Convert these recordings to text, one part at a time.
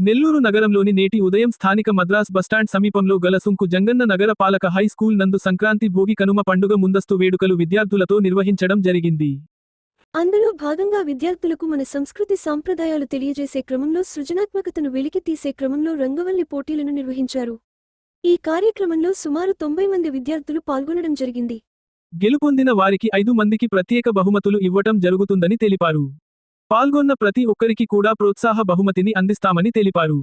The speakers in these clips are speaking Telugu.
నెల్లూరు నగరంలోని నేటి ఉదయం స్థానిక మద్రాస్ బస్టాండ్ సమీపంలో గల సుంకు జంగన్న నగర పాలక హై స్కూల్ నందు సంక్రాంతి భోగి కనుమ పండుగ ముందస్తు వేడుకలు విద్యార్థులతో నిర్వహించడం జరిగింది. అందులో భాగంగా విద్యార్థులకు మన సంస్కృతి సాంప్రదాయాలు తెలియజేసే క్రమంలో సృజనాత్మకతను వెలికి తీసే క్రమంలో రంగవల్లి పోటీలను నిర్వహించారు. ఈ కార్యక్రమంలో సుమారు తొంభై మంది విద్యార్థులు పాల్గొనడం జరిగింది. గెలుపొందిన వారికి ఐదు మందికి ప్రత్యేక బహుమతులు ఇవ్వటం జరుగుతుందని తెలిపారు. పాల్గొన్న ప్రతి ఒక్కరికి కూడా ప్రోత్సాహ బహుమతిని అందిస్తామని తెలిపారు.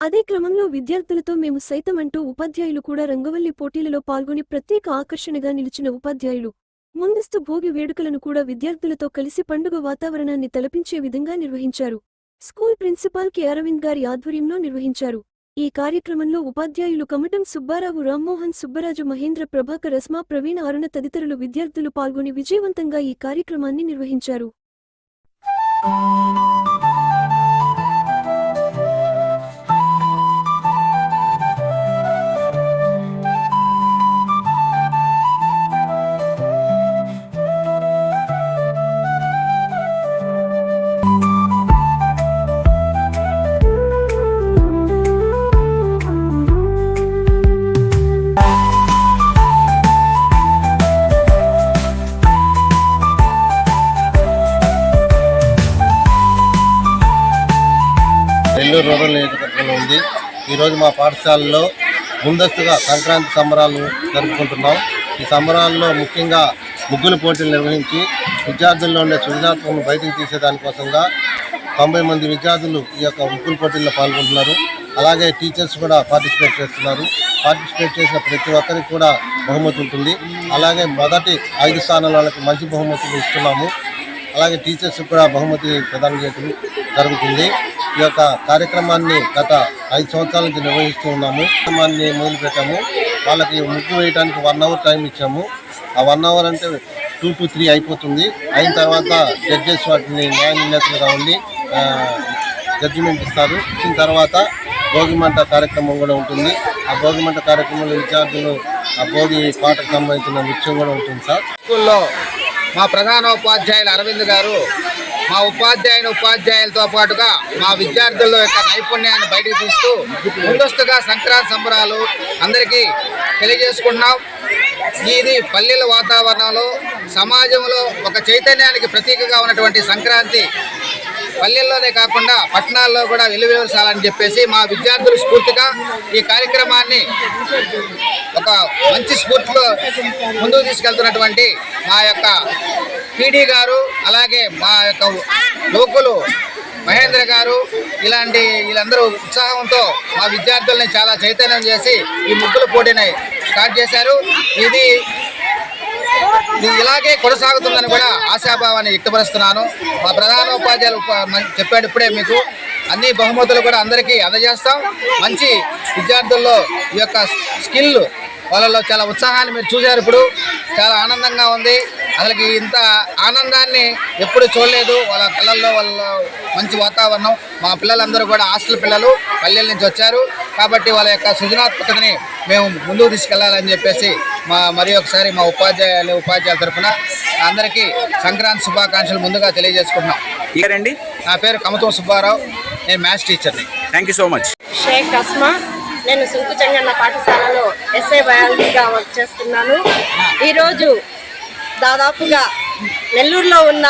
అదే క్రమంలో విద్యార్థులతో మేము సైతం అంటూ ఉపాధ్యాయులు కూడా రంగవల్లి పోటీలలో పాల్గొని ప్రత్యేక ఆకర్షణగా నిలిచిన ఉపాధ్యాయులు. ముందస్తు భోగి వేడుకలను కూడా విద్యార్థులతో కలిసి పండుగ వాతావరణాన్ని తలపించే విధంగా నిర్వహించారు. School principal K. అరవింద్ గారి ఆధ్వర్యంలో నిర్వహించారు. ఈ కార్యక్రమంలో ఉపాధ్యాయులు కమటం సుబ్బారావు రామ్మోహన్ సుబ్బరాజు మహేంద్ర ప్రభాకర్ రస్మా ప్రవీణ అరుణ తదితరులు విద్యార్థులు పాల్గొని విజయవంతంగా ఈ కార్యక్రమాన్ని నిర్వహించారు. you నెల్లూరు రూరల్ నియోజకవర్గంలో ఉంది. ఈరోజు మా పాఠశాలలో ముందస్తుగా సంక్రాంతి సంబరాలు జరుపుకుంటున్నాం. ఈ సంబరాల్లో ముఖ్యంగా ముగ్గుల పోటీలు నిర్వహించి విద్యార్థుల్లో ఉండే సృజనాత్మకను బయటకు తీసేదానికోసంగా తొంభై మంది విద్యార్థులు ఈ యొక్క ముగ్గుల పోటీల్లో పాల్గొంటున్నారు. అలాగే టీచర్స్ కూడా పార్టిసిపేట్ చేస్తున్నారు. పార్టిసిపేట్ చేసిన ప్రతి ఒక్కరికి కూడా బహుమతి ఉంటుంది. అలాగే మొదటి ఐదు స్థానాల వాళ్ళకి మంచి బహుమతులు ఇస్తున్నాము. అలాగే టీచర్స్ కూడా బహుమతి ప్రదానం చేయడం జరుగుతుంది. ఈ యొక్క కార్యక్రమాన్ని గత ఐదు సంవత్సరాల నుంచి నిర్వహిస్తూ ఉన్నాము. కార్యక్రమాన్ని మొదలుపెట్టాము. వాళ్ళకి ముగ్గు వేయడానికి వన్ అవర్ టైం ఇచ్చాము. ఆ వన్ అవర్ అంటే టూ టు త్రీ అయిపోతుంది. అయిన తర్వాత జడ్జెస్ వాటిని న్యాయ నిర్ణేతలుగా ఉండి జడ్జిమెంట్ ఇస్తారు. ఇచ్చిన తర్వాత భోగిమంట కార్యక్రమం కూడా ఉంటుంది. ఆ భోగిమంట కార్యక్రమంలో విద్యార్థులు ఆ భోగి పాటకు సంబంధించిన నృత్యం కూడా ఉంటుంది సార్. స్కూల్లో మా ప్రధాన ఉపాధ్యాయులు అరవింద్ గారు మా ఉపాధ్యాయుని ఉపాధ్యాయులతో పాటుగా మా విద్యార్థుల యొక్క నైపుణ్యాన్ని బయటకు తీస్తూ ముందస్తుగా సంక్రాంతి సంబరాలు అందరికీ తెలియజేసుకుంటున్నాం. ఇది పల్లెల వాతావరణంలో సమాజంలో ఒక చైతన్యానికి ప్రతీకగా ఉన్నటువంటి సంక్రాంతి. పల్లెల్లోనే కాకుండా పట్టణాల్లో కూడా వెలువెలసాలని చెప్పేసి మా విద్యార్థుల స్ఫూర్తిగా ఈ కార్యక్రమాన్ని ఒక మంచి స్ఫూర్తితో ముందుకు తీసుకెళ్తున్నటువంటి మా యొక్క పీడీ గారు అలాగే మా యొక్క యువకులు మహేంద్ర గారు ఇలాంటి వీళ్ళందరూ ఉత్సాహంతో మా విద్యార్థుల్ని చాలా చైతన్యం చేసి ఈ ముగ్గుల పోటీని స్టార్ట్ చేశారు. ఇది ఇది ఇలాగే కొనసాగుతుందని కూడా ఆశాభావాన్ని వ్యక్తపరుస్తున్నాను. మా ప్రధాన ఉపాధ్యాయులు చెప్పాడు ఇప్పుడే మీకు. అన్ని బహుమతులు కూడా అందరికీ అందజేస్తాం. మంచి విద్యార్థుల్లో ఈ యొక్క స్కిల్ వాళ్ళలో చాలా ఉత్సాహాన్ని మీరు చూశారు ఇప్పుడు. చాలా ఆనందంగా ఉంది. అసలుకి ఇంత ఆనందాన్ని ఎప్పుడు చూడలేదు. వాళ్ళ కళ్ళల్లో వాళ్ళ మంచి వాతావరణం. మా పిల్లలందరూ కూడా హాస్టల్ పిల్లలు పల్లెల నుంచి వచ్చారు. కాబట్టి వాళ్ళ యొక్క సృజనాత్మకతని మేము ముందుకు తీసుకెళ్ళాలని చెప్పేసి మా మరి ఒకసారి మా ఉపాధ్యాయులు ఉపాధ్యాయుల తరఫున అందరికీ సంక్రాంతి శుభాకాంక్షలు ముందుగా తెలియజేసుకుంటున్నాం. ఇయరండి నా పేరు కమతం సుబ్బారావు. నేను మ్యాథ్స్ టీచర్ని. Thank you so much Shaik Asma. నేను సుంకు చెంగన్న పాఠశాలలో ఎస్ఐ బయాలజీగా వర్క్ చేస్తున్నాను. ఈరోజు దాదాపుగా నెల్లూరులో ఉన్న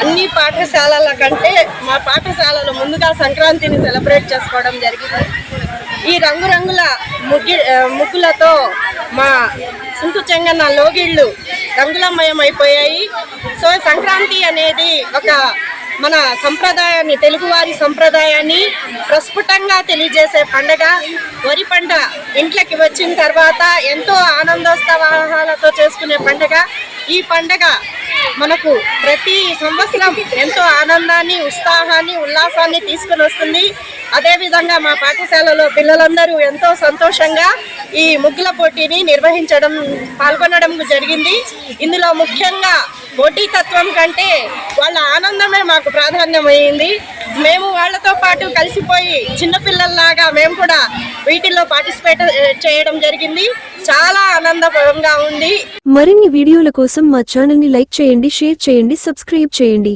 అన్ని పాఠశాలల కంటే మా పాఠశాలలో ముందుగా సంక్రాంతిని సెలబ్రేట్ చేసుకోవడం జరిగింది. ఈ రంగురంగుల ముగ్గి ముగ్గులతో మా సుంకు చెంగన్న లోగిళ్ళు రంగులమయం అయిపోయాయి సో సంక్రాంతి అనేది ఒక మన సంప్రదాయాన్ని తెలుగువారి సంప్రదాయాన్ని ప్రస్ఫుటంగా తెలియజేసే పండగ. వరి పంట ఇంట్లోకి వచ్చిన తర్వాత ఎంతో ఆనందోత్సవాహాలతో చేసుకునే పండగ. ఈ పండగ మనకు ప్రతి సంవత్సరం ఎంతో ఆనందాన్ని ఉత్సాహాన్ని ఉల్లాసాన్ని తీసుకుని వస్తుంది. అదేవిధంగా మా పాఠశాలలో పిల్లలందరూ ఎంతో సంతోషంగా ఈ ముగ్గుల పోటీని నిర్వహించడం పాల్గొనడం జరిగింది. ఇందులో ముఖ్యంగా పోటీతత్వం కంటే వాళ్ళ ఆనందమే మాకు ప్రాధాన్యమైంది. మేము వాళ్ళతో పాటు కలిసిపోయి చిన్నపిల్లల్లాగా మేము కూడా వీటిల్లో పార్టిసిపేట్ చేయడం జరిగింది. చాలా ఆనందకరంగా ఉంది. మరిన్ని వీడియోల కోసం మా ఛానల్ని లైక్ చేయండి షేర్ చేయండి సబ్స్క్రైబ్ చేయండి.